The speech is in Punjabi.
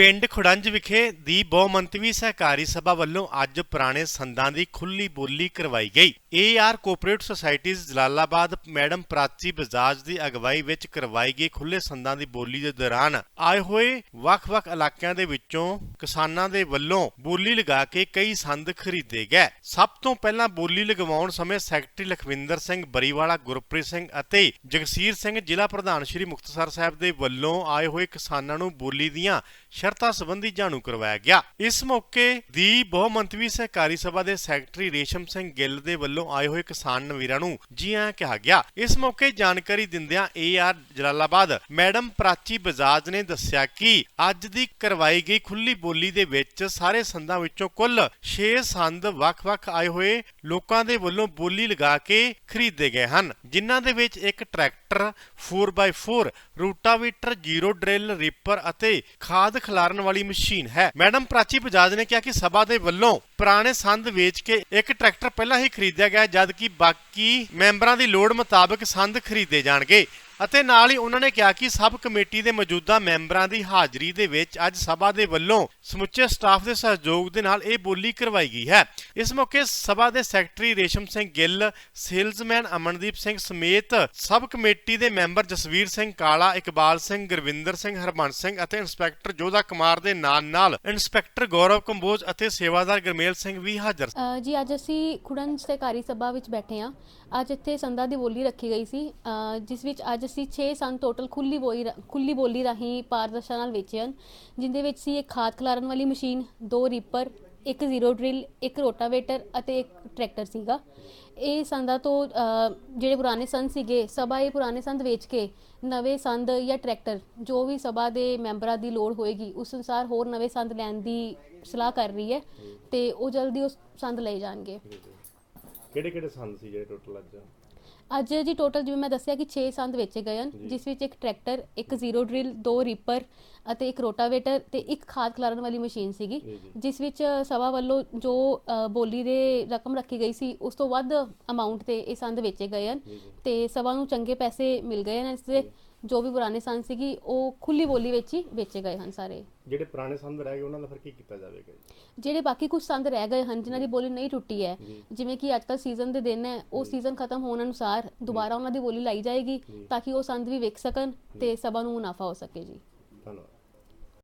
ਪਿੰਡ ਖੁੜੰਜ ਵਿਖੇ ਦੀ ਬਹੁਮੰਤਵੀ ਸਹਿਕਾਰੀ ਸਭਾ ਵੱਲੋਂ ਅੱਜ ਪੁਰਾਣੇ ਸੰਦਾਂ ਦੀ ਖੁੱਲੀ ਬੋਲੀ ਕਰਵਾਈ ਗਈ। AR cooperative societies Jalalabad madam Prachi Bajaj ਦੀ ਅਗਵਾਈ ਵਿੱਚ ਕਰਵਾਈ ਗਈ ਖੁੱਲੇ ਸੰਦਾਂ ਦੀ ਬੋਲੀ ਦੇ ਦੌਰਾਨ ਆਏ ਹੋਏ ਵੱਖ-ਵੱਖ ਇਲਾਕਿਆਂ ਦੇ ਵਿੱਚੋਂ ਕਿਸਾਨਾਂ ਦੇ ਵੱਲੋਂ ਬੋਲੀ ਲਗਾ ਕੇ ਕਈ ਸੰਦ ਖਰੀਦੇ ਗਏ। ਸਭ ਤੋਂ ਪਹਿਲਾਂ ਬੋਲੀ ਲਗਵਾਉਣ ਸਮੇਂ ਸੈਕਟਰੀ ਲਖਵਿੰਦਰ ਸਿੰਘ ਬਰੀਵਾਲਾ, ਗੁਰਪ੍ਰੀਤ ਸਿੰਘ ਅਤੇ ਜਗਸੀਰ ਸਿੰਘ ਜ਼ਿਲ੍ਹਾ ਪ੍ਰਧਾਨ ਸ਼੍ਰੀ ਮੁਕਤਸਰ ਸਾਹਿਬ ਦੇ ਵੱਲੋਂ ਆਏ ਹੋਏ ਕਿਸਾਨਾਂ ਨੂੰ ਬੋਲੀ ਦੀਆਂ ਸ਼ਰਤਾਂ ਸੰਬੰਧੀ ਜਾਣੂ ਕਰਵਾਇਆ ਗਿਆ। ਇਸ ਮੌਕੇ ਦੀ ਬਹੁਮੰਤਵੀ ਸਹਿਕਾਰੀ ਸਭਾ ਦੇ ਸੈਕਟਰੀ ਰੇਸ਼ਮ ਸਿੰਘ ਗਿੱਲ ਦੇ ਵੱਲੋਂ ਆਏ ਹੋਏ ਕਿਸਾਨ ਵੀਰਾਂ ਨੂੰ ਜੀ ਆਇਆਂ ਕਿਹਾ ਗਿਆ। ਇਸ ਮੌਕੇ ਜਾਣਕਾਰੀ ਦਿੰਦਿਆਂ ਏਆਰ ਜਲਾਲਾਬਾਦ ਮੈਡਮ ਪ੍ਰਾਚੀ ਬਜਾਜ ਨੇ ਦੱਸਿਆ ਕਿ ਅੱਜ ਦੀ ਕਰਵਾਈ ਗਈ ਖੁੱਲੀ ਬੋਲੀ ਦੇ ਵਿੱਚ ਸਾਰੇ ਸੰਦਾਂ ਵਿੱਚੋਂ ਕੁੱਲ 6 ਸੰਦ ਵੱਖ-ਵੱਖ ਆਏ ਹੋਏ ਲੋਕਾਂ ਦੇ ਵੱਲੋਂ ਬੋਲੀ ਲਗਾ ਕੇ ਖਰੀਦੇ ਗਏ ਹਨ, ਜਿਨ੍ਹਾਂ ਦੇ ਵਿੱਚ ਇੱਕ tractor 4x4 rotavator, zero drill, reaper ਅਤੇ ਖਾਦ ਖਿਲਾਰਨ ਵਾਲੀ ਮਸ਼ੀਨ ਹੈ। ਮੈਡਮ ਪ੍ਰਾਚੀ ਬਜਾਜ ਨੇ ਕਿਹਾ ਕਿ ਸਭਾ ਦੇ ਵੱਲੋਂ ਪੁਰਾਣੇ ਸੰਦ ਵੇਚ ਕੇ ਇੱਕ ਟਰੈਕਟਰ ਪਹਿਲਾਂ ਹੀ ਖਰੀਦਿਆ ਗਿਆ ਜਦ ਕਿ ਬਾਕੀ ਮੈਂਬਰਾਂ ਦੀ ਲੋੜ ਮੁਤਾਬਕ ਸੰਦ ਖਰੀਦੇ ਜਾਣਗੇ। ਅਤੇ ਨਾਲ ਹੀ ਉਹਨਾਂ ਨੇ ਕਿਹਾ ਕਿ ਸਬ ਕਮੇਟੀ ਦੇ ਮੌਜੂਦਾ ਮੈਂਬਰਾਂ ਦੀ ਹਾਜ਼ਰੀ ਦੇ ਵਿੱਚ ਅੱਜ ਸਭਾ ਦੇ ਵੱਲੋਂ ਸਮੁੱਚੇ ਸਟਾਫ ਦੇ ਸਹਿਯੋਗ ਦੇ ਨਾਲ ਇਹ ਬੋਲੀ ਕਰਵਾਈ ਗਈ ਹੈ। ਇਸ ਮੌਕੇ ਸਭਾ ਦੇ ਸੈਕਟਰੀ ਰੇਸ਼ਮ ਸਿੰਘ ਗਿੱਲ ਸੇਲਜ਼ਮੈਨ ਅਮਨਦੀਪ ਸਿੰਘ ਸਮੇਤ ਸਬ ਕਮੇਟੀ ਦੇ ਮੈਂਬਰ ਜਸਵੀਰ ਸਿੰਘ ਕਾਲਾ ਇਕਬਾਲ ਸਿੰਘ ਗੁਰਵਿੰਦਰ ਸਿੰਘ ਹਰਬੰਸ ਸਿੰਘ ਅਤੇ ਇੰਸਪੈਕਟਰ ਜੋਧਾ ਕੁਮਾਰ ਦੇ ਨਾਲ ਨਾਲ ਇੰਸਪੈਕਟਰ ਗੌਰਵ ਕੰਬੋਜ ਅਤੇ ਸੇਵਾਦਾਰ ਗੁਰਮੇਲ ਸਿੰਘ ਵੀ ਹਾਜ਼ਰ ਅ, ਜੀ ਅੱਜ ਅਸੀਂ ਖੁੜਨ ਸਹਿਕਾਰੀ ਸਭਾ ਵਿੱਚ ਬੈਠੇ ਹਾਂ। ਅੱਜ ਇੱਥੇ ਸੰਧਾ ਦੀ ਬੋਲੀ ਰੱਖੀ ਗਈ ਸੀ। ਜਿਸ ਵਿੱਚ ਅੱਜ ਅਸੀਂ 6 ਸੰਦ ਟੋਟਲ ਖੁੱਲੀ ਬੋਲੀ ਖੁੱਲੀ ਬੋਲੀ ਰਾਹੀਂ ਪਾਰਦਰਸ਼ਤਾ ਨਾਲ ਵੇਚੇ ਹਨ, ਜਿੰਦੇ ਵਿੱਚ ਸੀ ਇੱਕ ਖਾਦ ਖਿਲਾਰਨ ਵਾਲੀ ਮਸ਼ੀਨ, ਦੋ ਰੀਪਰ ਇੱਕ ਜ਼ੀਰੋ ਡਰਿਲ ਇੱਕ ਰੋਟਾਵੇਟਰ ਅਤੇ ਇੱਕ ਟਰੈਕਟਰ ਸੀਗਾ। ਇਹ ਸੰਦਾਂ ਤੋਂ ਜਿਹੜੇ ਪੁਰਾਣੇ ਸੰਦ ਸੀਗੇ, ਸਭਾ ਇਹ ਪੁਰਾਣੇ ਸੰਦ ਵੇਚ ਕੇ ਨਵੇਂ ਸੰਦ ਜਾਂ ਟਰੈਕਟਰ ਜੋ ਵੀ ਸਭਾ ਦੇ ਮੈਂਬਰਾਂ ਦੀ ਲੋੜ ਹੋਏਗੀ, ਉਸ ਅਨੁਸਾਰ ਹੋਰ ਨਵੇਂ ਸੰਦ ਲੈਣ ਦੀ ਸਲਾਹ ਕਰ ਰਹੀ ਹੈ ਤੇ ਉਹ ਜਲਦੀ ਉਸ ਸੰਦ ਲਏ ਜਾਣਗੇ। ਕਿਹੜੇ ਕਿਹੜੇ ਸੰਦ ਸੀ ਜਿਹੜੇ ਟੋਟਲ ਅੱਜ? ਅੱਜ ਜੀ ਟੋਟਲ ਜਿਵੇਂ ਮੈਂ ਦੱਸਿਆ ਕਿ 6 ਸੰਦ ਵੇਚੇ ਗਏ ਹਨ ਜਿਸ ਵਿੱਚ ਇੱਕ ਟਰੈਕਟਰ ਇੱਕ ਜ਼ੀਰੋ ਡਰਿਲ ਦੋ ਰੀਪਰ ਅਤੇ ਇੱਕ ਰੋਟਾਵੇਟਰ ਤੇ ਇੱਕ ਖਾਦ ਖਿਲਾਰਨ ਵਾਲੀ ਮਸ਼ੀਨ ਸੀਗੀ ਜਿਸ ਵਿੱਚ ਸਭਾ ਵੱਲੋਂ ਜੋ ਅ, ਬੋਲੀ ਦੇ ਰਕਮ ਰੱਖੀ ਗਈ ਸੀ ਉਸ ਤੋਂ ਵੱਧ ਅਮਾਉਂਟ ਤੇ ਇਹ ਸੰਦ ਵੇਚੇ ਗਏ ਹਨ ਤੇ ਸਭਾ ਨੂੰ ਚੰਗੇ ਪੈਸੇ ਮਿਲ ਗਏ ਹਨ ਇਸ ਦੇ ਜੋ ਵੀ ਪੁਰਾਣੇ ਸੰਦ ਸੀਗੀ ਉਹ ਖੁੱਲੀ ਬੋਲੀ ਵਿੱਚ ਹੀ ਵੇਚੇ ਗਏ ਹਨ ਸਾਰੇ। ਜਿਹੜੇ ਪੁਰਾਣੇ ਸੰਦ ਰਹਿ ਗਏ ਉਹਨਾਂ ਦਾ ਫਿਰ ਕੀ ਕੀਤਾ ਜਾਵੇਗਾ ਜਿਹੜੇ ਬਾਕੀ ਕੁਝ ਸੰਦ ਰਹਿ ਗਏ ਹਨ ਜਿਨ੍ਹਾਂ ਦੀ ਬੋਲੀ ਨਹੀਂ ਟੁੱਟੀ ਹੈ ਜਿਵੇਂ ਕਿ ਅੱਜਕੱਲ ਸੀਜ਼ਨ ਦੇ ਦਿਨ ਹੈ ਉਹ ਸੀਜ਼ਨ ਖਤਮ ਹੋਣ ਅਨੁਸਾਰ ਦੁਬਾਰਾ ਉਹਨਾਂ ਦੀ ਬੋਲੀ ਲਾਈ ਜਾਏਗੀ ਤਾਂ ਕਿ ਉਹ ਸੰਦ ਵੀ ਵੇਚ ਸਕਣ ਤੇ ਸਭਾ ਨੂੰ ਮੁਨਾਫਾ ਹੋ ਸਕੇ ਜੀ। ਧੰਨਵਾਦ।